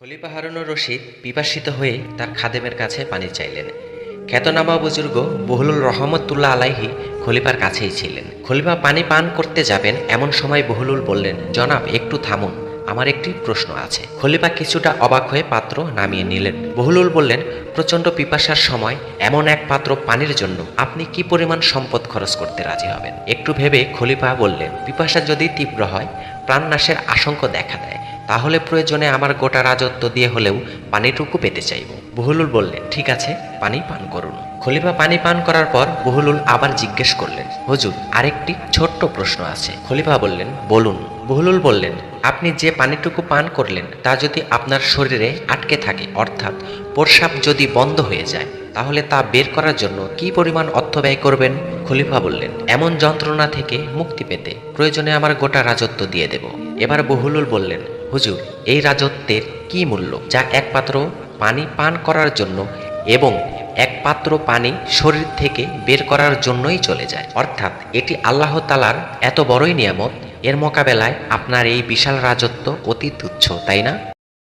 খলিফা হারুনুর রশিদ পিপাসিত হয়ে তার খাদেমের কাছে পানি চাইলেন। খ্যাতনামা বুজুর্গ বহুলুল রহমতুল্লাহ আলাইহি খলিফার কাছেই ছিলেন। খলিফা পানি পান করতে যাবেন এমন সময় বহুলুল বললেন, জনাব, একটু থামুন, আমার একটি প্রশ্ন আছে। খলিফা কিছুটা অবাক হয়ে পাত্র নামিয়ে নিলেন। বহুলুল বললেন, প্রচণ্ড পিপাসার সময় এমন এক পাত্র পানির জন্য আপনি কি পরিমাণ সম্পদ খরচ করতে রাজি হবেন? একটু ভেবে খলিফা বললেন, পিপাসা যদি তীব্র হয়, প্রাণনাশের আশঙ্কা দেখা দেয়। তাহলে প্রয়োজনে আমার গোটা রাজত্ব দিয়ে হলেও পানিটুকু পেতে চাইব। বহুলুল বললেন, ঠিক আছে, পানি পান করুন। খলিফা পানি পান করার পর বহুলুল আবার জিজ্ঞেস করলেন, হুজুর, আরেকটি ছোট্ট প্রশ্ন আছে। খলিফা বললেন, বলুন। বহুলুল বললেন, আপনি যে পানিটুকু পান করলেন, তা যদি আপনার শরীরে আটকে থাকে, অর্থাৎ প্রস্রাব যদি বন্ধ হয়ে যায়, তাহলে তা বের করার জন্য কি পরিমাণ অর্থ ব্যয় করবেন? খলিফা বললেন, এমন যন্ত্রণা থেকে মুক্তি পেতে প্রয়োজনে আমার গোটা রাজত্ব দিয়ে দেব। এবার বহুলুল বললেন, হুজুর, এই রাজত্বের কি মূল্য, যা এক পাত্র পানি পান করার জন্য এবং এক পাত্র পানি শরীর থেকে বের করার জন্যই চলে যায়? অর্থাৎ এটি আল্লাহ তালার এত বড়ই নিয়ামত এর মোকাবেলায় আপনার এই বিশাল রাজত্ব অতি তুচ্ছ তাই না?